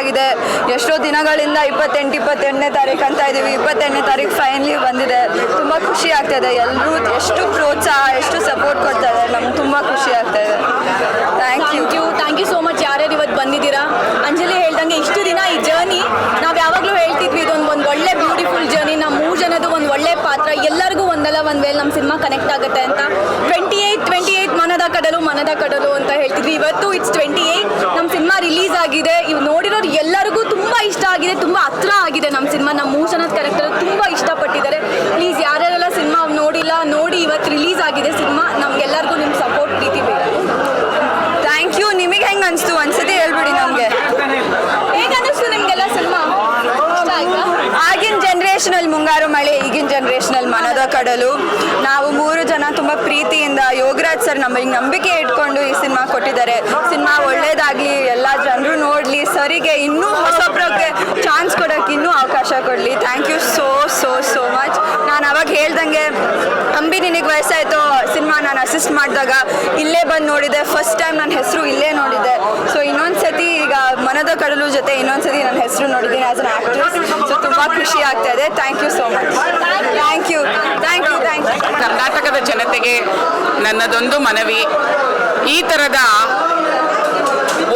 ಆಗಿದೆ. ಎಷ್ಟೋ ದಿನಗಳಿಂದ ಇಪ್ಪತ್ತೆಂಟು, ಇಪ್ಪತ್ತೆಂಟನೇ ತಾರೀಕು ಅಂತ ಇದ್ದೀವಿ. ಇಪ್ಪತ್ತೆಂಟನೇ ತಾರೀಕು ಫೈನಲಿ ಬಂದಿದೆ. ತುಂಬ ಖುಷಿ ಆಗ್ತಾಯಿದೆ ಎಲ್ಲರೂ ಎಷ್ಟು ಪ್ರೋತ್ಸಾಹ, ಎಷ್ಟು ಸಪೋರ್ಟ್ ಕೊಡ್ತಾ ನಮ್ಗೆ ತುಂಬ ಖುಷಿ ಆಗ್ತಾ thank you you thank you so much ಯಾರ್ಯಾರು ಇವತ್ತು ಬಂದಿದ್ದೀರಾ? ಅಂಜಲಿ ಹೇಳ್ದಂಗೆ ಇಷ್ಟು ದಿನ ಈ ಜರ್ನಿ ನಾವು ಯಾವಾಗಲೂ ಹೇಳ್ತಿದ್ವಿ ಇದೊಂದು ಒಂದು ಒಳ್ಳೆ ಬ್ಯೂಟಿಫುಲ್ ಜರ್ನಿ ನಮ್ಮ ಮೂರು ಜನದ್ದು ಒಂದು ಒಳ್ಳೆ ಪಾತ್ರ. ಎಲ್ಲರಿಗೂ ಒಂದಲ್ಲ, ಒಂದು ವೇಳೆ ನಮ್ಮ ಸಿನಿಮಾ ಕನೆಕ್ಟ್ ಆಗುತ್ತೆ ಅಂತ. ಟ್ವೆಂಟಿ ಏಯ್ಟ್ ಟ್ವೆಂಟಿ ಏಯ್ಟ್ ಮನದ ಕಡಲು ಮನದ ಕಡಲು ಅಂತ ಹೇಳ್ತಿದ್ವಿ. ಇವತ್ತು ಇಟ್ಸ್ ಟ್ವೆಂಟಿ ಏಯ್ಟ್ ನಮ್ಮ ಸಿನಿಮಾ ರಿಲೀಸ್ ಆಗಿದೆ. ಇವು ತುಂಬ ಇಷ್ಟ ಆಗಿದೆ ತುಂಬ ಹತ್ರ ಆಗಿದೆ ನಮ್ಮ ಸಿನಿಮಾ. ನಮ್ಮ ಮೂರು ಜನದ ಕ್ಯಾರೆಕ್ಟರ್ ತುಂಬ ಇಷ್ಟಪಟ್ಟಿದ್ದಾರೆ. ಪ್ಲೀಸ್ ಯಾರ್ಯಾರೆಲ್ಲ ಸಿನಿಮಾ ನೋಡಿಲ್ಲ ನೋಡಿ ಇವತ್ತು ರಿಲೀಸ್ ಆಗಿದೆ ಸಿನಿಮಾ ನಮ್ಗೆಲ್ಲರಿಗೂ ನಿಮ್ಮ ಸಪೋರ್ಟ್ ಪ್ರೀತಿ ಬೇಕು. ಥ್ಯಾಂಕ್ ಯು ನಿಮಗೆ ಹೆಂಗೆ ಅನಿಸ್ತು? ಒಂದ್ಸತಿ ಹೇಳ್ಬಿಡಿ ನಮಗೆ. ಹೇಗೆ ಅನ್ನಿಸ್ತು ನಿಮಗೆಲ್ಲ ಸಿನಿಮಾ? ಆಗಿನ ಜನ್ರೇಷನಲ್ಲಿ ಮುಂಗಾರು ಮಳೆ ಈಗಿನ ಜನ್ರೇಷನಲ್ಲಿ ಮನದ ಕಡಲು. ನಾವು ಮೂರು ಜನ ತುಂಬ ಪ್ರೀತಿಯಿಂದ ಯೋಗರಾಜ್ ಸರ್ ನಮಗೆ ನಂಬಿಕೆ ಇಟ್ಕೊಂಡು ಈ ಸಿನಿಮಾ ಕೊಟ್ಟಿದ್ದಾರೆ. ಸಿನಿಮಾ ಒಳ್ಳೇದಾಗಲಿ ಎಲ್ಲ ಜನರು ನೋಡಲಿ ಸರಿಗೆ ಇನ್ನೂ ಚಾನ್ಸ್ ಕೊಡೋಕೆ ಇನ್ನೂ ಅವಕಾಶ ಕೊಡಲಿ. Thank you so so so much ನಾನು ಅವಾಗ ಹೇಳ್ದಂಗೆ, ಅಂಬಿ ನಿನಗೆ ವಯಸ್ಸಾಯಿತು ಸಿನಿಮಾ ನಾನು ಅಸಿಸ್ಟ್ ಮಾಡಿದಾಗ ಇಲ್ಲೇ ಬಂದು ನೋಡಿದೆ. ಫಸ್ಟ್ ಟೈಮ್ ನನ್ನ ಹೆಸರು ಇಲ್ಲೇ ನೋಡಿದೆ. ಸೊ ಇನ್ನೊಂದು ಸತಿ ಈಗ ಮನದ ಕಡಲು ಜೊತೆ ಇನ್ನೊಂದು ಸತಿ ನನ್ನ ಹೆಸರು ನೋಡಿದ್ದೀನಿ ಆ್ಯಸ್ ಅನ್ ಆ್ಯಕ್ಟ್ರೆಸ್ ಸೊ ತುಂಬ ಖುಷಿ ಆಗ್ತಾ ಇದೆ. Thank you so much thank you thank you thank you ಕರ್ನಾಟಕದ ಜನತೆಗೆ ನನ್ನದೊಂದು ಮನವಿ. ಈ ಥರದ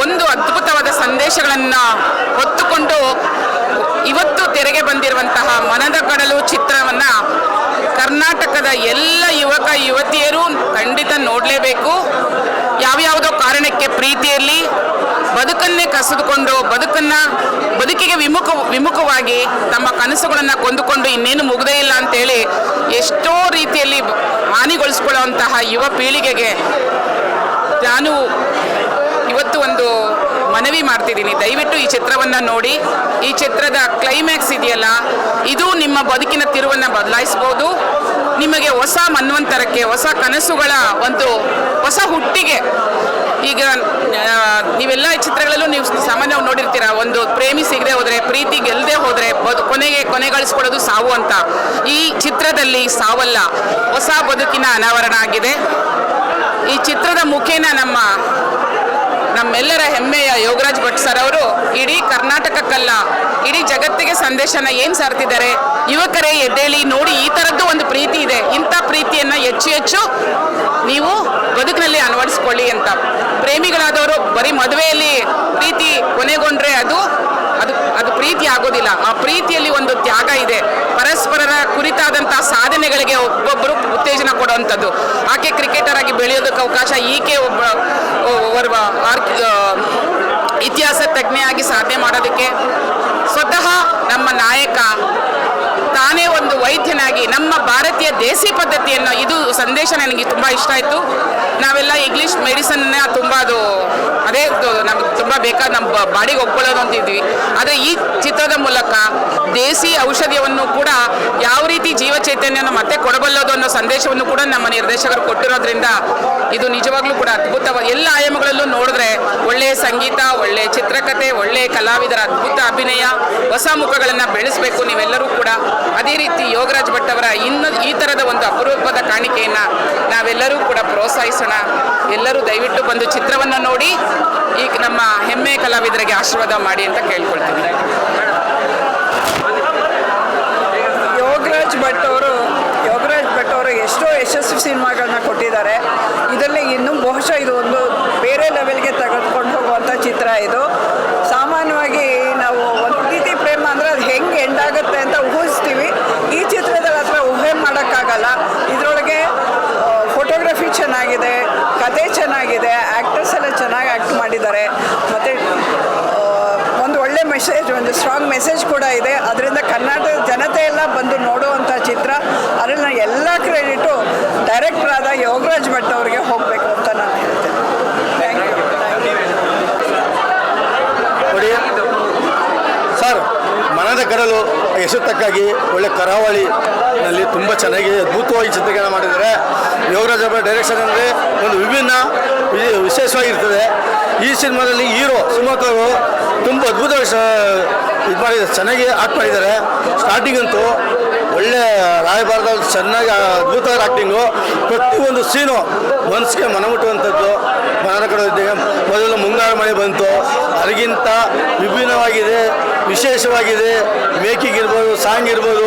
ಒಂದು ಅದ್ಭುತವಾದ ಸಂದೇಶಗಳನ್ನು ಹೊತ್ತುಕೊಂಡು ಇವತ್ತು ತೆರೆಗೆ ಬಂದಿರುವಂತಹ ಮನದ ಕಡಲು ಚಿತ್ರವನ್ನು ಕರ್ನಾಟಕದ ಎಲ್ಲ ಯುವಕ ಯುವತಿಯರು ಖಂಡಿತ ನೋಡಲೇಬೇಕು. ಯಾವ್ಯಾವುದೋ ಕಾರಣಕ್ಕೆ ಪ್ರೀತಿಯಲ್ಲಿ ಬದುಕನ್ನೇ ಕಸಿದುಕೊಂಡು, ಬದುಕನ್ನು, ಬದುಕಿಗೆ ವಿಮುಖ, ವಿಮುಖವಾಗಿ ತಮ್ಮ ಕನಸುಗಳನ್ನು ಕೊಂದುಕೊಂಡು ಇನ್ನೇನು ಮುಗ್ದೇ ಇಲ್ಲ ಅಂತೇಳಿ ಎಷ್ಟೋ ರೀತಿಯಲ್ಲಿ ಹಾನಿಗೊಳಿಸ್ಕೊಳ್ಳುವಂತಹ ಯುವ ಪೀಳಿಗೆಗೆ ನಾನು ಇವತ್ತು ಒಂದು ಮನವಿ ಮಾಡ್ತಿದ್ದೀನಿ. ದಯವಿಟ್ಟು ಈ ಚಿತ್ರವನ್ನು ನೋಡಿ. ಈ ಚಿತ್ರದ ಕ್ಲೈಮ್ಯಾಕ್ಸ್ ಇದೆಯಲ್ಲ, ಇದು ನಿಮ್ಮ ಬದುಕಿನ ತಿರುವನ್ನು ಬದಲಾಯಿಸ್ಬೋದು. ನಿಮಗೆ ಹೊಸ ಮನ್ವಂತರಕ್ಕೆ, ಹೊಸ ಕನಸುಗಳ ಒಂದು ಹೊಸ ಹುಟ್ಟಿಗೆ. ಈಗ ನೀವೆಲ್ಲ ಚಿತ್ರಗಳಲ್ಲೂ ನೀವು ಸಾಮಾನ್ಯವಾಗಿ ನೋಡಿರ್ತೀರ, ಒಂದು ಪ್ರೇಮಿ ಸಿಗದೆ ಹೋದರೆ, ಪ್ರೀತಿ ಗೆಲ್ಲದೆ ಹೋದರೆ, ಬದು, ಕೊನೆಗೆ ಕೊನೆಗಳಿಸ್ಕೊಳ್ಳೋದು ಸಾವು ಅಂತ. ಈ ಚಿತ್ರದಲ್ಲಿ ಸಾವಲ್ಲ, ಹೊಸ ಬದುಕಿನ ಅನಾವರಣ ಆಗಿದೆ. ಈ ಚಿತ್ರದ ಮುಖೇನ ನಮ್ಮ ನಮ್ಮೆಲ್ಲರ ಹೆಮ್ಮೆಯ ಯೋಗರಾಜ್ ಭಟ್ ಸರ್ ಅವರು, ಇಡೀ ಕರ್ನಾಟಕಕ್ಕಲ್ಲ, ಇಡೀ ಜಗತ್ತಿಗೆ ಸಂದೇಶನ ಏನು ಸಾರ್ತಿದ್ದಾರೆ? ಯುವಕರೇ, ಎದ್ದೇಳಿ, ನೋಡಿ, ಈ ಥರದ್ದು ಒಂದು ಪ್ರೀತಿ ಇದೆ. ಇಂಥ ಪ್ರೀತಿಯನ್ನು ಹೆಚ್ಚು ಹೆಚ್ಚು ನೀವು ಬದುಕಿನಲ್ಲಿ ಅಳವಡಿಸ್ಕೊಳ್ಳಿ ಅಂತ. ಪ್ರೇಮಿಗಳಾದವರು, ಬರೀ ಮದುವೆಯಲ್ಲಿ ಪ್ರೀತಿ ಕೊನೆಗೊಂಡ್ರೆ ಅದು ಅದು ಅದು ಪ್ರೀತಿ ಆಗೋದಿಲ್ಲ. ಆ ಪ್ರೀತಿಯಲ್ಲಿ ಒಂದು ತ್ಯಾಗ ಇದೆ. ಪರಸ್ಪರರ ಕುರಿತಾದಂತಹ ಸಾಧನೆಗಳಿಗೆ ಒಬ್ಬೊಬ್ಬರು ಉತ್ತೇಜನ ಕೊಡುವಂಥದ್ದು. ಆಕೆ ಕ್ರಿಕೆಟರ್ ಆಗಿ ಬೆಳೆಯೋದಕ್ಕೆ ಅವಕಾಶ, ಈಕೆ ಒಬ್ಬ ಓರ್ವ ಆರ್ಕಿ ಇತಿಹಾಸ ತಜ್ಞೆಯಾಗಿ ಸಾಧನೆ ಮಾಡೋದಕ್ಕೆ ಸ್ವತಃ ನಮ್ಮ ನಾಯಕ ತಾನೇ ಒಂದು ವೈದ್ಯನಾಗಿ ನಮ್ಮ ಭಾರತೀಯ ದೇಸಿ ಪದ್ಧತಿಯನ್ನು, ಇದು ಸಂದೇಶ ನನಗೆ ತುಂಬ ಇಷ್ಟ ಆಯಿತು. ನಾವೆಲ್ಲ ಇಂಗ್ಲೀಷ್ ಮೆಡಿಸನ್ನ ತುಂಬ ಅದು, ಅದೇ ನಮಗೆ ತುಂಬ ಬೇಕಾದ ನಮ್ಮ ಬಾಡಿಗೆ ಒಪ್ಕೊಳ್ಳೋದು ಅಂತಿದ್ವಿ ಆದರೆ ಈ ಚಿತ್ರದ ಮೂಲಕ ದೇಸಿ ಔಷಧಿಯನ್ನು ಕೂಡ ಯಾವ ರೀತಿ ಜೀವ ಚೈತನ್ಯವನ್ನು ಮತ್ತೆ ಕೊಡಬಲ್ಲದು ಅನ್ನೋ ಸಂದೇಶವನ್ನು ಕೂಡ ನಮ್ಮ ನಿರ್ದೇಶಕರು ಕೊಟ್ಟಿರೋದ್ರಿಂದ ಇದು ನಿಜವಾಗ್ಲೂ ಕೂಡ ಅದ್ಭುತವಾಗಿ ಎಲ್ಲ ಆಯಾಮಗಳಲ್ಲೂ ನೋಡಿದ್ರೆ ಒಳ್ಳೆಯ ಸಂಗೀತ, ಒಳ್ಳೆ ಚಿತ್ರಕಥೆ ಒಳ್ಳೆ ಕಲಾವಿದರ ಅದ್ಭುತ ಅಭಿನಯ, ಹೊಸ ಮುಖಗಳನ್ನು ಬೆಳೆಸಬೇಕು ನೀವೆಲ್ಲರೂ ಕೂಡ. ಅದೇ ರೀತಿ ಯೋಗರಾಜ್ ಭಟ್ ಅವರ ಇನ್ನು ಈ ಥರದ ಒಂದು ಅಪರೂಪದ ಕಾಣಿಕೆಯನ್ನು ನಾವೆಲ್ಲರೂ ಕೂಡ ಪ್ರೋತ್ಸಾಹಿಸೋಣ. ಎಲ್ಲರೂ ದಯವಿಟ್ಟು ಬಂದು ಚಿತ್ರವನ್ನು ನೋಡಿ ಈಗ ನಮ್ಮ ಹೆಮ್ಮೆ ಕಲಾವಿದರಿಗೆ ಆಶೀರ್ವಾದ ಮಾಡಿ ಅಂತ ಕೇಳ್ಕೊಳ್ತೀನಿ. ಯೋಗರಾಜ್ ಭಟ್ ಅವರು, ಯೋಗರಾಜ್ ಭಟ್ ಅವರು ಎಷ್ಟೋ ಯಶಸ್ವಿ ಸಿನಿಮಾಗಳನ್ನ ಕೊಟ್ಟಿದ್ದಾರೆ. ಇದರಲ್ಲಿ ಇನ್ನೂ ಬಹುಶಃ ಇದು ಒಂದು ಬೇರೆ ಲೆವೆಲ್ಗೆ ತೆಗೆದುಕೊಂಡು ಹೋಗುವಂಥ ಚಿತ್ರ ಇದು ಸಾಮಾನ್ಯವಾಗಿ ನಾವು ಒಂದು ಪ್ರೀತಿ ಪ್ರೇಮ ಅಂದರೆ ಅದು ಹೆಂಗೆ ಎಂಡಾಗುತ್ತೆ ಅಂತ ಊಹಿಸ್ತೀವಿ ಈ ಚಿತ್ರದಲ್ಲಿ ಹತ್ರ ಊಹೆ ಮಾಡೋಕ್ಕಾಗಲ್ಲ ಇದರೊಳಗೆ ಫೋಟೋಗ್ರಫಿ ಚೆನ್ನಾಗಿದೆ ಕತೆ ಚೆನ್ನಾಗಿದೆ ಆ್ಯಕ್ಟರ್ಸ್ ಎಲ್ಲ ಚೆನ್ನಾಗಿ ಆ್ಯಕ್ಟ್ ಮಾಡಿದ್ದಾರೆ. ಮತ್ತು ಒಂದು ಒಳ್ಳೆ ಮೆಸೇಜ್, ಒಂದು ಸ್ಟ್ರಾಂಗ್ ಮೆಸೇಜ್ ಕೂಡ ಇದೆ. ಅದರಿಂದ ಕರ್ನಾಟಕದ ಜನತೆ ಎಲ್ಲ ಬಂದು ನೋಡುವಂಥ ಚಿತ್ರ. ಅದರಲ್ಲಿ ಎಲ್ಲ ಕ್ರೆಡಿಟು ಡೈರೆಕ್ಟರ್ ಆದ ಯೋಗರಾಜ್ ಭಟ್ ಅವರಿಗೆ ಹೋಗಬೇಕು ಅಂತ ನಾನು ಹೇಳ್ತೇನೆ. ಸರ್, ಮನದ ಕಡಲು ಹೆಸರು ತಕ್ಕಾಗಿ ಒಳ್ಳೆ ಕರಾವಳಿನಲ್ಲಿ ತುಂಬ ಚೆನ್ನಾಗಿ ಅದ್ಭುತವಾಗಿ ಚಿತ್ರೀಕರಣ ಮಾಡಿದ್ದಾರೆ. ಯೋಗರಾಜ್ ಅವರ ಡೈರೆಕ್ಷನ್ ಅಂದರೆ ಒಂದು ವಿಭಿನ್ನ ವಿಶೇಷವಾಗಿರ್ತದೆ. ಈ ಸಿನಿಮಾದಲ್ಲಿ ಹೀರೋ ಸುಮಕ್ ಅವರು ತುಂಬ ಅದ್ಭುತವಾಗಿ ಇದು ಮಾಡಿದ್ದಾರೆ ಚೆನ್ನಾಗಿ ಆಕ್ಟ್ ಮಾಡಿದ್ದಾರೆ. ಸ್ಟಾರ್ಟಿಂಗ್ ಅಂತೂ ಒಳ್ಳೆ ರಾಯಭಾರದ ಚೆನ್ನಾಗಿ ಅದ್ಭುತವಾದ ಆ್ಯಕ್ಟಿಂಗು ಪ್ರತಿಯೊಂದು ಸೀನು ಮನಸ್ಸಿಗೆ ಮನಮುಟ್ಟುವಂಥದ್ದು ಮನದ ಕಡೆ ಮೊದಲು ಮುಂಗಾರು ಮಳೆ ಬಂತು. ಅದಕ್ಕಿಂತ ವಿಭಿನ್ನವಾಗಿದೆ. ವಿಶೇಷವಾಗಿದೆ. ಮೇಕಿಂಗ್ ಇರ್ಬೋದು, ಸಾಂಗ್ ಇರ್ಬೋದು,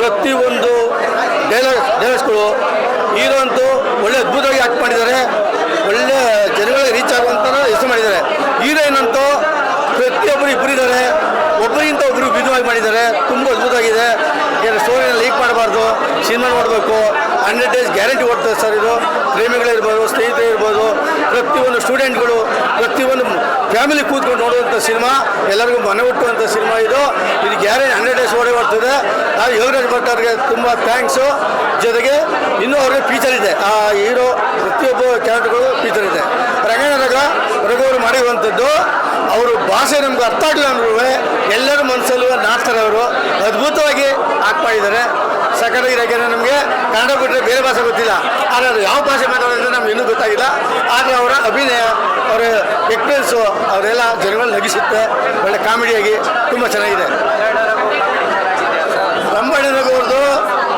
ಪ್ರತಿಯೊಂದು ಡೈಲಾಗ್ ಡೈಲಾಗ್ಸ್ಗಳು ಹೀರೋ ಅಂತೂ ಒಳ್ಳೆ ಅದ್ಭುತವಾಗಿ ಆಕ್ಟ್ ಮಾಡಿದ್ದಾರೆ. ಒಳ್ಳೆ ಜನಗಳಿಗೆ ರೀಚ್ ಆಗುವಂಥ ಹೆಸರು ಮಾಡಿದ್ದಾರೆ. ಹೀರೋಯಿನ್ ಪ್ರತಿಯೊಬ್ಬರು ಇಬ್ಬರಿದ್ದಾರೆ ಒಬ್ಬರಿಗಿಂತ ಒಬ್ಬರು ಭಿನ್ನವಾಗಿ ಮಾಡಿದ್ದಾರೆ. ತುಂಬ ಅದ್ಭುತವಾಗಿದೆ. ಸ್ಟೋರಿನ ಲೀಕ್ ಮಾಡಬಾರ್ದು ಸಿನಿಮಾ ನೋಡಬೇಕು. ಹಂಡ್ರೆಡ್ ಡೇಸ್ ಗ್ಯಾರಂಟಿ ಓಡ್ತದೆ ಸರ್ ಇದು. ಪ್ರೇಮಿಗಳಿರ್ಬೋದು, ಸ್ನೇಹಿತರು ಇರ್ಬೋದು, ಪ್ರತಿಯೊಂದು ಸ್ಟೂಡೆಂಟ್ಗಳು, ಪ್ರತಿಯೊಂದು ಫ್ಯಾಮಿಲಿ ಕೂತ್ಕೊಂಡು ನೋಡುವಂಥ ಸಿನಿಮಾ, ಎಲ್ಲರಿಗೂ ಮನೆ ಹುಟ್ಟುವಂಥ ಸಿನಿಮಾ ಇದು. ಇದು ಗ್ಯಾರಂಟಿ ಹಂಡ್ರೆಡ್ ಡೇಸ್ ಓಡೇ ಬರ್ತದೆ. ನಾವು ಯೋಗರಾಜ್ ಭಟ್ ಅವ್ರಿಗೆ ತುಂಬ ಥ್ಯಾಂಕ್ಸು ಜೊತೆಗೆ ಇನ್ನೂ ಅವ್ರಿಗೆ ಫೀಚರ್ ಇದೆ. ಆ ಹೀರೋ, ಪ್ರತಿಯೊಬ್ಬ ಕ್ಯಾರೆಕ್ಟರ್ಗಳು ಫೀಚರ್ ಇದೆ. ರಂಗಣ್ಣ ರಘುವರು ಮಾಡಿರುವಂಥದ್ದು, ಅವರು ಭಾಷೆ ನಮ್ಗೆ ಅರ್ಥ ಆಗಲಿಲ್ಲ ಅಂದ್ರೂ ಎಲ್ಲರೂ ಮನಸ್ಸಲ್ಲೂ ನಾಚ್ತಾರೆ ಅವರು ಅದ್ಭುತವಾಗಿ ಹಾಕ್ತಾ ಇದ್ದಾರೆ ಸಕಲಾಗಿ ನಮಗೆ ಕನ್ನಡ ಬಿಟ್ಟರೆ ಬೇರೆ ಭಾಷೆ ಗೊತ್ತಿಲ್ಲ. ಆದರೆ ಅದು ಯಾವ ಭಾಷೆ ಮಾತಾಡೋದ್ರೆ ನಮ್ಗೆ ಇನ್ನೂ ಗೊತ್ತಾಗಿಲ್ಲ. ಆದರೆ ಅವರ ಅಭಿನಯ, ಅವರ ಎಕ್ಸ್ಪೀರಿಯನ್ಸು ಅವರೆಲ್ಲ ಜನಗಳು ನಗಿಸುತ್ತೆ. ಒಳ್ಳೆ ಕಾಮಿಡಿಯಾಗಿ ತುಂಬ ಚೆನ್ನಾಗಿದೆ. ರಂಬಣ್ಣನವ್ರದ್ದು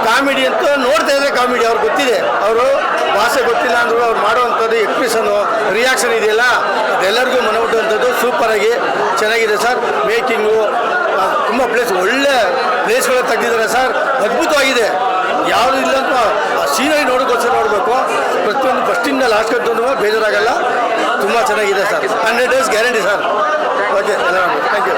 ಕಾಮಿಡಿ ಅಂತ ನೋಡ್ತಾ ಇದ್ರೆ ಕಾಮಿಡಿ ಅವ್ರಿಗೆ ಗೊತ್ತಿದೆ. ಅವರು ಭಾಷೆ ಗೊತ್ತಿಲ್ಲ ಅಂದರೂ ಅವ್ರು ಮಾಡುವಂಥದ್ದು ಎಕ್ಸ್ಪ್ರೆಷನು ರಿಯಾಕ್ಷನ್ ಇದೆಯಲ್ಲ? ಅದೆಲ್ಲರಿಗೂ ಮನಮುಟ್ಟುವಂಥದ್ದು ಸೂಪರಾಗಿ ಚೆನ್ನಾಗಿದೆ ಸರ್ ಮೇಕಿಂಗು ತುಂಬ ಪ್ಲೇಸ್ ಒಳ್ಳೆ ಪ್ಲೇಸ್ಗಳು ತೆಗೆದಿದ್ದಾರೆ ಸರ್ ಅದ್ಭುತವಾಗಿದೆ. ಯಾವುದು ಇಲ್ಲ ಅಂತ ಸೀನರಿ ನೋಡೋಕ್ಕೋಸ್ಕರ ನೋಡಬೇಕು. ಪ್ರತಿಯೊಂದು ಫಸ್ಟಿಂದ ಲಾಸ್ಟ್ ಕಟ್ಟೊಂದು ಬೇಜಾರಾಗಲ್ಲ. ತುಂಬ ಚೆನ್ನಾಗಿದೆ sir. Hundred days guarantee sir. Okay thank you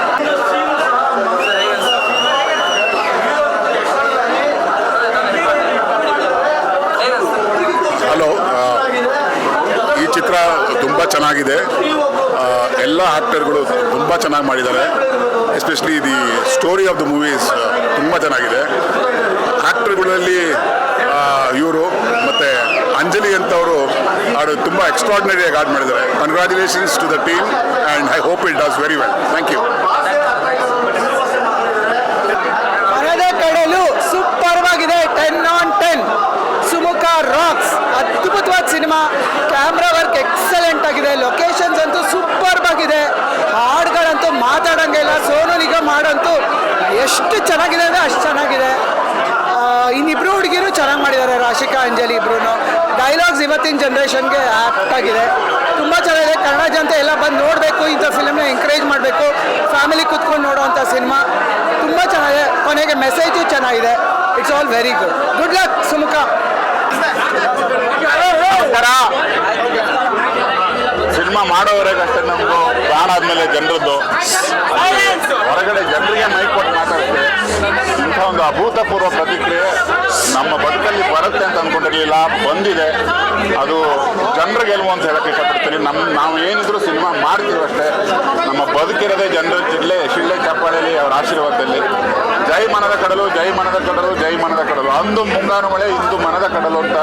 hello ಈ ಚಿತ್ರ ತುಂಬ ಚೆನ್ನಾಗಿದೆ. ಎಲ್ಲ ಆ್ಯಕ್ಟರ್ಗಳು ತುಂಬ ಚೆನ್ನಾಗಿ ಮಾಡಿದ್ದಾರೆ. Especially the story of the movies ತುಂಬ ಚೆನ್ನಾಗಿದೆ. ಆ್ಯಕ್ಟರ್ಗಳಲ್ಲಿ ಇವರು ಮತ್ತು ಅಂಜಲಿ ಅಂತವರು ಅವರು ತುಂಬ ಎಕ್ಸ್ಟ್ರಾರ್ಡಿನರಿಯಾಗಿ ಆಡ್ ಮಾಡಿದ್ದಾರೆ. Congratulations to the team and I hope it does very well thank you Kadalu super ten on ten Sumukha rocks ಅದ್ಭುತವಾದ ಸಿನಿಮಾ. ಕ್ಯಾಮ್ರಾ ವರ್ಕ್ ಎಕ್ಸಲೆಂಟ್ ಆಗಿದೆ. ಲೊಕೇಶನ್ಸ್ ಅಂತೂ ಸೂಪರ್ ಆಗಿದೆ. ಹಾಡುಗಳಂತೂ ಮಾತಾಡಂಗಿಲ್ಲ ಸೋನು ನಿಗಮ್ ಹಾಡಂತೂ ಎಷ್ಟು ಚೆನ್ನಾಗಿದೆ ಅಂದರೆ ಅಷ್ಟು ಚೆನ್ನಾಗಿದೆ. ಇನ್ನಿಬ್ರು ಹುಡುಗಿರು ಚೆನ್ನಾಗಿ ಮಾಡಿದ್ದಾರೆ. ರಾಶಿಕಾ, ಅಂಜಲಿ ಇಬ್ರು. ಡೈಲಾಗ್ಸ್ ಇವತ್ತಿನ ಜನ್ರೇಷನ್ಗೆ ಆಪ್ಟ್ ಆಗಿದೆ. ತುಂಬ ಚೆನ್ನಾಗಿದೆ. ಕನ್ನಡ ಜನತೆ ಎಲ್ಲ ಬಂದು ನೋಡಬೇಕು, ಇಂಥ ಫಿಲಮ್ನ ಎಂಕರೇಜ್ ಮಾಡಬೇಕು. ಫ್ಯಾಮಿಲಿ ಕುತ್ಕೊಂಡು ನೋಡೋವಂಥ ಸಿನಿಮಾ ತುಂಬ ಚೆನ್ನಾಗಿದೆ. ಕೊನೆಗೆ ಮೆಸೇಜು ಚೆನ್ನಾಗಿದೆ. It's all very good good luck Sumukha. Cinema ಮಾಡೋವರೆಗೆ ಅಷ್ಟೇ ನಮಗೂ ಪ್ರಾಣ ಆದಮೇಲೆ ಜನರದ್ದು. ಅಭೂತಪೂರ್ವ ಪ್ರತಿಕ್ರಿಯೆ ನಮ್ಮ ಬದುಕಲ್ಲಿ ಬರುತ್ತೆ ಅಂತ ಅಂದ್ಕೊಂಡಿರಲಿಲ್ಲ ಬಂದಿದೆ. ಅದು ಜನರ ಗೆಲುವು ಅಂತ ಹೇಳಕ್ಕೆ ಇಷ್ಟಪಡ್ತೀನಿ. ನಮ್ಮ ನಾವು ಏನಿದ್ರು ಸಿನಿಮಾ ಮಾಡ್ತೀವಿ ಅಷ್ಟೇ. ನಮ್ಮ ಬದುಕಿರೋದೇ ಜನರ ಜಿಲ್ಲೆ, ಶಿಳ್ಳೆ ಚಪ್ಪಾಳೆಯಲ್ಲಿ ಅವರ ಆಶೀರ್ವಾದದಲ್ಲಿ. ಜೈ ಮನದ ಕಡಲು, ಜೈ ಮನದ ಕಡಲು, ಜೈ ಮನದ ಕಡಲು. ಅಂದು ಮುಂಗಾರು ಮಳೆ, ಇಂದು ಮನದ ಕಡಲು ಅಂತ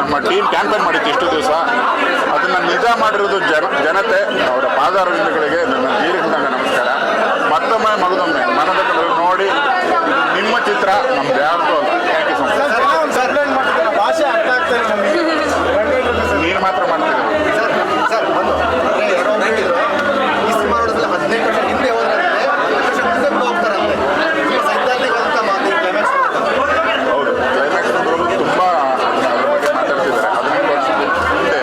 ನಮ್ಮ ಟೀಮ್ ಕ್ಯಾಂಪೇನ್ ಮಾಡಿತ್ತು ಇಷ್ಟು ದಿವಸ. ಅದನ್ನು ನಿಜ ಮಾಡಿರೋದು ಜನ, ಜನತೆ, ಅವರ ಪಾದಾರವಿಂದಗಳಿಗೆ ನನ್ನ ಜೀರಿಸಿದಾಗ ನಮಸ್ಕಾರ. ಮತ್ತೊಮ್ಮೆ ಮಗದೊಮ್ಮೆ ಮನದ ಕಡಲು ನೋಡಿ ಇದು ನಿಮ್ಮ ಚಿತ್ರ ನಮ್ದು ಯಾರ್ದು ಅಲ್ಲ ಥ್ಯಾಂಕ್ ಯು ಸೊ ಮಚ್ ಭಾಷೆ ಅರ್ಥ ಆಗ್ತಾರೆ ನಮಗೆ ನೀನು ಮಾತ್ರ ಮಾಡ್ತೀರಿ ಈ ಸಿನಿಮಾ ನೋಡಿದ್ರೆ ಹದಿನೆಂಟು ವರ್ಷ ಹಿಂದೆ ಹೋದ್ರಂತೆ ವರ್ಷ ಮುಂದೆ ಹೋಗ್ತಾರಂತೆ ಈ ಸೈದ್ಧಾಂತಿಕವಾದಂಥ ಮಾತು ಕ್ಲೈಮ್ಯಾಕ್ಸ್ ಹೌದು ಕ್ಲೈಮ್ಯಾಕ್ಸ್ ತುಂಬ ಅದ್ರ ಬಗ್ಗೆ ಮಾತಾಡ್ತಿದ್ದಾರೆ ಹದಿನೆಂಟು ವರ್ಷದ ಹಿಂದೆ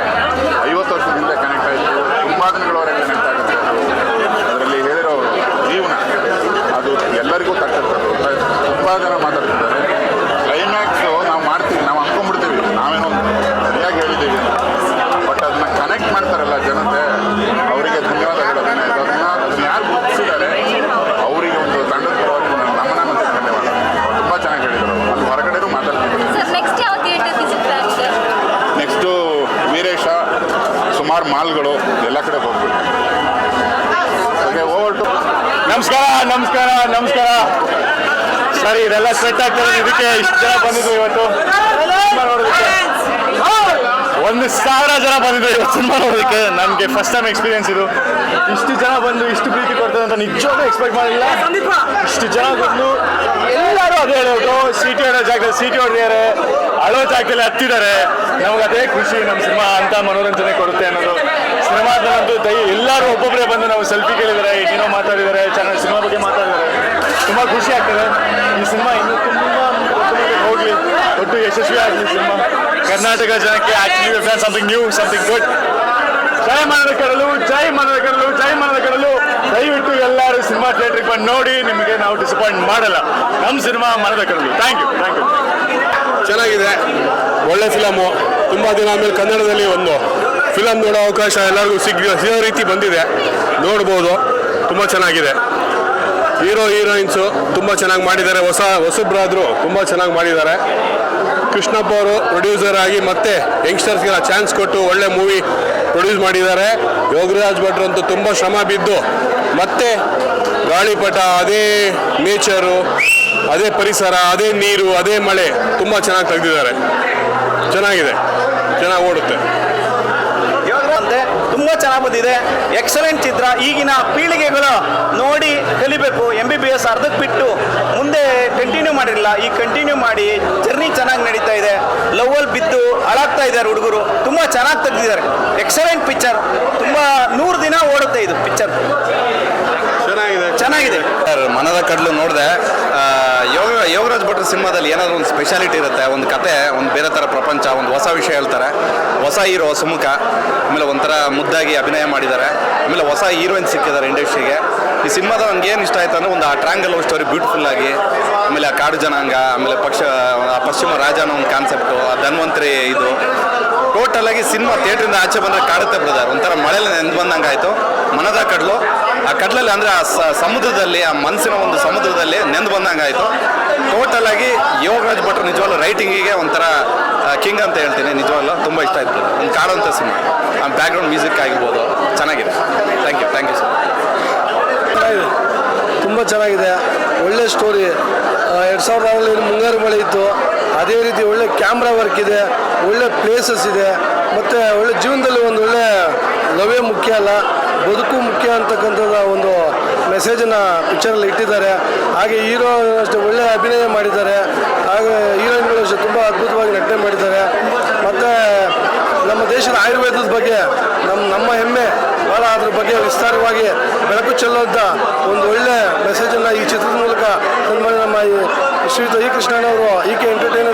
ಐವತ್ತು ವರ್ಷದ ಹಿಂದೆ ಕನೆಕ್ಟ್ ಆಯಿತು ತುಂಬ ದಿನಗಳವರೆಗೆ ಕನೆಕ್ಟ್ ಆಗುತ್ತೆ ಅದರಲ್ಲಿ ಹೇಳಿರೋ ಜೀವನ ಅದು ಎಲ್ಲರಿಗೂ ತಕ್ಕಂಥದ್ದು ತುಂಬ ಜನ ಮಾತಾಡ್ತಿದ್ದಾರೆ ಕ್ಲೈಮ್ಯಾಕ್ಸು ನಾವು ಮಾಡ್ತೀವಿ ನಾವು ಅಂದ್ಕೊಂಡ್ಬಿಡ್ತೀವಿ ನಾವೇನೋ ಸರಿಯಾಗಿ ಹೇಳಿದ್ದೀವಿ ಬಟ್ ಅದನ್ನ ಕನೆಕ್ಟ್ ಮಾಡ್ತಾರಲ್ಲ ಜನತೆ ಅವರಿಗೆ ಧನ್ಯವಾದಗಳು ಅದನ್ನ ಅದನ್ನ ಅದನ್ನ ಯಾರು ಗುರುತಿಸಿದ್ದಾರೆ ಅವರಿಗೆ ಒಂದು ತಂಡದ ಪರವಾಗಿ ನನ್ನ ನಮನ ಮತ್ತು ಧನ್ಯವಾದ ತುಂಬ ಚೆನ್ನಾಗಿ ಹೇಳಿದರು ಅಲ್ಲಿ ಹೊರಗಡೆನೂ ಮಾತಾಡ್ತಿದ್ದಾರೆ ಸರ್ ನೆಕ್ಸ್ಟ್ ಯಾವ ಥಿಯೇಟರ್ ಚಿತ್ರ ಆಗಿದೆ ನೆಕ್ಸ್ಟು ವೀರೇಶ ಸುಮಾರು ಮಾಲ್ಗಳು ಎಲ್ಲ ಕಡೆ ಹೋಗ್ಬಿಟ್ಟು ಹಾಗೆ ಓವರ್ ಟು ನಮಸ್ಕಾರ ನಮಸ್ಕಾರ ನಮಸ್ಕಾರ ಸರಿ ಇದೆಲ್ಲ ಸೆಟ್ ಆಗ್ತದೆ ಇದಕ್ಕೆ ಇಷ್ಟು ಜನ ಬಂದಿದ್ರು ಇವತ್ತು. ಒಂದು ಸಾವಿರ ಜನ ಬಂದಿದ್ರು ಇವತ್ತು ಸಿನಿಮಾ ನೋಡೋದಕ್ಕೆ. ನಮಗೆ ಫಸ್ಟ್ ಟೈಮ್ ಎಕ್ಸ್ಪೀರಿಯನ್ಸ್ ಇದು. ಇಷ್ಟು ಜನ ಬಂದು ಇಷ್ಟು ಪ್ರೀತಿ ಕೊಡ್ತಾರೆ ಅಂತ ನಿಜವಾಗ್ಲೂ ಎಕ್ಸ್ಪೆಕ್ಟ್ ಮಾಡಿಲ್ಲ. ಇಷ್ಟು ಜನ ಬಂದು ಎಲ್ಲರೂ ಅದೇ ಹೇಳೋದು ಸೀಟಿ ಹೊಡೋ ಜಾಗದಲ್ಲಿ ಸೀಟಿ ಹೊಡೆದಿದ್ದಾರೆ ಅಳೋ ಜಾಗದಲ್ಲಿ ಹತ್ತಿದ್ದಾರೆ. ನಮ್ಗೆ ಅದೇ ಖುಷಿ ನಮ್ಮ ಸಿನಿಮಾ ಅಂತ ಮನೋರಂಜನೆ ಕೊಡುತ್ತೆ ಅನ್ನೋದು. ಸಿನಿಮಾದಂತೂ ದಯ ಎಲ್ಲರೂ ಒಬ್ಬೊಬ್ಬರೇ ಬಂದು ನಾವು ಸೆಲ್ಫಿ ಕೇಳಿದ್ದಾರೆ ಏನೋ ಮಾತಾಡಿದ್ದಾರೆ ಚೆನ್ನಾಗಿ ಸಿನಿಮಾ ಬಗ್ಗೆ ಮಾತಾಡಿದ್ದಾರೆ. ತುಂಬ ಖುಷಿ ಆಗ್ತದೆ. ಈ ಸಿನಿಮಾ ಇನ್ನೂ ಒಟ್ಟು ಯಶಸ್ವಿ ಆಗಲಿ ಸಿನಿಮಾ. ಕರ್ನಾಟಕ ಜನಕ್ಕೆ actually something new something good ಜೈ ಮನದ ಕಡಲು ಜೈ ಮನದ ಕಡಲು ಜೈ ಮನದ ಕಡಲು ದಯವಿಟ್ಟು ಎಲ್ಲರೂ ಸಿನಿಮಾ ಥಿಯೇಟ್ರಿಗೆ ಬಂದು ನೋಡಿ ನಿಮಗೆ ನಾವು ಡಿಸಪಾಯಿಂಟ್ ಮಾಡಲ್ಲ. ನಮ್ಮ ಸಿನಿಮಾ ಮನದ ಕಡಲು ಥ್ಯಾಂಕ್ ಯು ಥ್ಯಾಂಕ್ ಯು ಚೆನ್ನಾಗಿದೆ. ಒಳ್ಳೆ ಫಿಲಮು ತುಂಬ ದಿನ ಆಮೇಲೆ ಕನ್ನಡದಲ್ಲಿ ಒಂದು ಫಿಲಮ್ ನೋಡೋ ಅವಕಾಶ ಎಲ್ಲರಿಗೂ ಸಿಗ ಸಿಗೋ ರೀತಿ ಬಂದಿದೆ. ನೋಡ್ಬೋದು. ತುಂಬ ಚೆನ್ನಾಗಿದೆ. ಹೀರೋ, ಹೀರೋಯಿನ್ಸು ತುಂಬ ಚೆನ್ನಾಗಿ ಮಾಡಿದ್ದಾರೆ. ಹೊಸ, ಹೊಸಬ್ರಾದ್ರು ತುಂಬ ಚೆನ್ನಾಗಿ ಮಾಡಿದ್ದಾರೆ. ಕೃಷ್ಣಪ್ಪ ಅವರು ಪ್ರೊಡ್ಯೂಸರ್ ಆಗಿ ಮತ್ತೆ ಯಂಗ್ಸ್ಟರ್ಸ್ಗೆಲ್ಲ ಚಾನ್ಸ್ ಕೊಟ್ಟು ಒಳ್ಳೆ ಮೂವಿ ಪ್ರೊಡ್ಯೂಸ್ ಮಾಡಿದ್ದಾರೆ. ಯೋಗರಾಜ್ ಭಟ್ರು ಅಂತೂ ತುಂಬ ಶ್ರಮ ಬಿದ್ದು, ಮತ್ತೆ ಗಾಳಿಪಟ, ಅದೇ ನೇಚರು ಅದೇ ಪರಿಸರ, ಅದೇ ನೀರು, ಅದೇ ಮಳೆ ತುಂಬ ಚೆನ್ನಾಗಿ ತೆಗೆದಿದ್ದಾರೆ. ಚೆನ್ನಾಗಿದೆ. ಚೆನ್ನಾಗಿ ಓಡುತ್ತೆ. ತುಂಬ ಚೆನ್ನಾಗಿ ಬಂದಿದೆ. ಎಕ್ಸಲೆಂಟ್ ಚಿತ್ರ. ಈಗಿನ ಪೀಳಿಗೆಗಳು ನೋಡಿ ಕಲಿಬೇಕು. ಎಂ ಬಿ ಬಿ ಎಸ್ ಅರ್ಧಕ್ಕೆ ಬಿಟ್ಟು ಮುಂದೆ ಕಂಟಿನ್ಯೂ ಮಾಡಿರಲಿಲ್ಲ. ಈ ಕಂಟಿನ್ಯೂ ಮಾಡಿ ಜರ್ನಿ ಚೆನ್ನಾಗಿ ನಡೀತಾ ಇದೆ. ಲವ್ವಲ್ಲಿ ಬಿದ್ದು ಹಾಳಾಗ್ತಾ ಇದ್ದಾರೆ ಹುಡುಗರು. ತುಂಬ ಚೆನ್ನಾಗಿ ತೆಗೆದಿದ್ದಾರೆ. ಎಕ್ಸಲೆಂಟ್ ಪಿಕ್ಚರ್ ತುಂಬ ನೂರು ದಿನ ಓಡುತ್ತೆ ಇದು ಪಿಕ್ಚರ್ ಚೆನ್ನಾಗಿದೆ. ಚೆನ್ನಾಗಿದೆ. ಸರ್ ಮನದ ಕಡಲು ನೋಡಿದೆ. ಯೋಗರಾಜ್ ಭಟ್ರ ಸಿನಿಮಾದಲ್ಲಿ ಏನಾದರೂ ಒಂದು ಸ್ಪೆಷಾಲಿಟಿ ಇರುತ್ತೆ, ಒಂದು ಕತೆ, ಒಂದು ಬೇರೆ ಥರ ಪ್ರಪಂಚ, ಒಂದು ಹೊಸ ವಿಷಯ ಹೇಳ್ತಾರೆ. ಹೊಸ ಹೀರೋ, ಸುಮುಖ, ಆಮೇಲೆ ಒಂಥರ ಮುದ್ದಾಗಿ ಅಭಿನಯ ಮಾಡಿದ್ದಾರೆ. ಆಮೇಲೆ ಹೊಸ ಹೀರೋಯಿನ್ ಸಿಕ್ಕಿದ್ದಾರೆ ಇಂಡಸ್ಟ್ರಿಗೆ. ಈ ಸಿನಿಮಾದ ನನಗೆ ಏನು ಇಷ್ಟ ಆಯ್ತು ಅಂದರೆ ಒಂದು ಆ ಟ್ರ್ಯಾಂಗಲ್ ಸ್ಟೋರಿ ಬ್ಯೂಟಿಫುಲ್ ಆಗಿ, ಆಮೇಲೆ ಆ ಕಾಡು ಜನಾಂಗ, ಆಮೇಲೆ ಪಕ್ಷ ಪಶ್ಚಿಮ ರಾಜ ಅನ್ನೋ ಒಂದು ಕಾನ್ಸೆಪ್ಟು ಆ ಧನ್ವಂತರಿ ಇದು. ಟೋಟಲ್ ಆಗಿ ಸಿನಿಮಾ ಥಿಯೇಟ್ರಿಂದ ಆಚೆ ಬಂದ್ರೆ ಕಾಡುತ್ತೆ ಬ್ರದರ್ ಒಂಥರ ಮಳೆಯಲ್ಲಿ ನೆಂದು ಬಂದಂಗೆ ಆಯಿತು. ಮನದ ಕಡಲು. ಆ ಕಡಲಲ್ಲಿ ಅಂದರೆ ಆ ಸಮುದ್ರದಲ್ಲಿ, ಆ ಮನಸ್ಸಿನ ಒಂದು ಸಮುದ್ರದಲ್ಲಿ ನೆಂದು ಬಂದಂಗೆ ಆಯಿತು. ಟೋಟಲ್ ಆಗಿ ಯೋಗರಾಜ್ ಭಟ್ರು ನಿಜವಾಗ್ಲೂ ರೈಟಿಂಗಿಗೆ ಒಂಥರ ಕಿಂಗ್ ಅಂತ ಹೇಳ್ತೀನಿ. ನಿಜವಾಗ್ಲೂ ತುಂಬ ಇಷ್ಟ ಆಯ್ತು ಒಂದು ಕಾಡುವಂಥ ಸಿನಿಮಾ. ಆ ಬ್ಯಾಕ್ಗ್ರೌಂಡ್ ಮ್ಯೂಸಿಕ್ ಆಗಿರ್ಬೋದು. ಚೆನ್ನಾಗಿದೆ. Thank you thank you sir ತುಂಬ ಚೆನ್ನಾಗಿದೆ. ಒಳ್ಳೆ ಸ್ಟೋರಿ ಎರಡು ಸಾವಿರದ ಆರಲ್ಲಿ ಮುಂಗಾರು ಮಳೆ ಇತ್ತು. ಅದೇ ರೀತಿ ಒಳ್ಳೆ ಕ್ಯಾಮ್ರಾ ವರ್ಕ್ ಇದೆ, ಒಳ್ಳೆ ಪ್ಲೇಸಸ್ ಇದೆ, ಮತ್ತು ಒಳ್ಳೆ ಜೀವನದಲ್ಲಿ ಒಂದು ಒಳ್ಳೆ ಲವೇ ಮುಖ್ಯ ಅಲ್ಲ, ಬದುಕು ಮುಖ್ಯ ಅಂತಕ್ಕಂಥದ್ದು ಒಂದು ಮೆಸೇಜನ್ನು ಪಿಕ್ಚರಲ್ಲಿ ಇಟ್ಟಿದ್ದಾರೆ. ಹಾಗೆ ಹೀರೋ ಅಷ್ಟೇ ಒಳ್ಳೆ ಅಭಿನಯ ಮಾಡಿದ್ದಾರೆ. ಹಾಗೆ ಹೀರೋಯಿನ್ಗಳು ಅಷ್ಟು ತುಂಬ ಅದ್ಭುತವಾಗಿ ನಟನೆ ಮಾಡಿದ್ದಾರೆ. ಮತ್ತು ನಮ್ಮ ದೇಶದ ಆಯುರ್ವೇದದ ಬಗ್ಗೆ ನಮ್ಮ ನಮ್ಮ ಹೆಮ್ಮೆ ಭಾಳ ಅದ್ರ ಬಗ್ಗೆ ವಿಸ್ತಾರವಾಗಿ ಬೆಳಕು ಚೆಲ್ಲುವಂಥ ಒಂದು ಒಳ್ಳೆ ಶ್ರೀಯುತ ಇ ಕೃಷ್ಣಣ್ಣವರು ಈ ಕೆ ಎಂಟರ್ಟೈನ್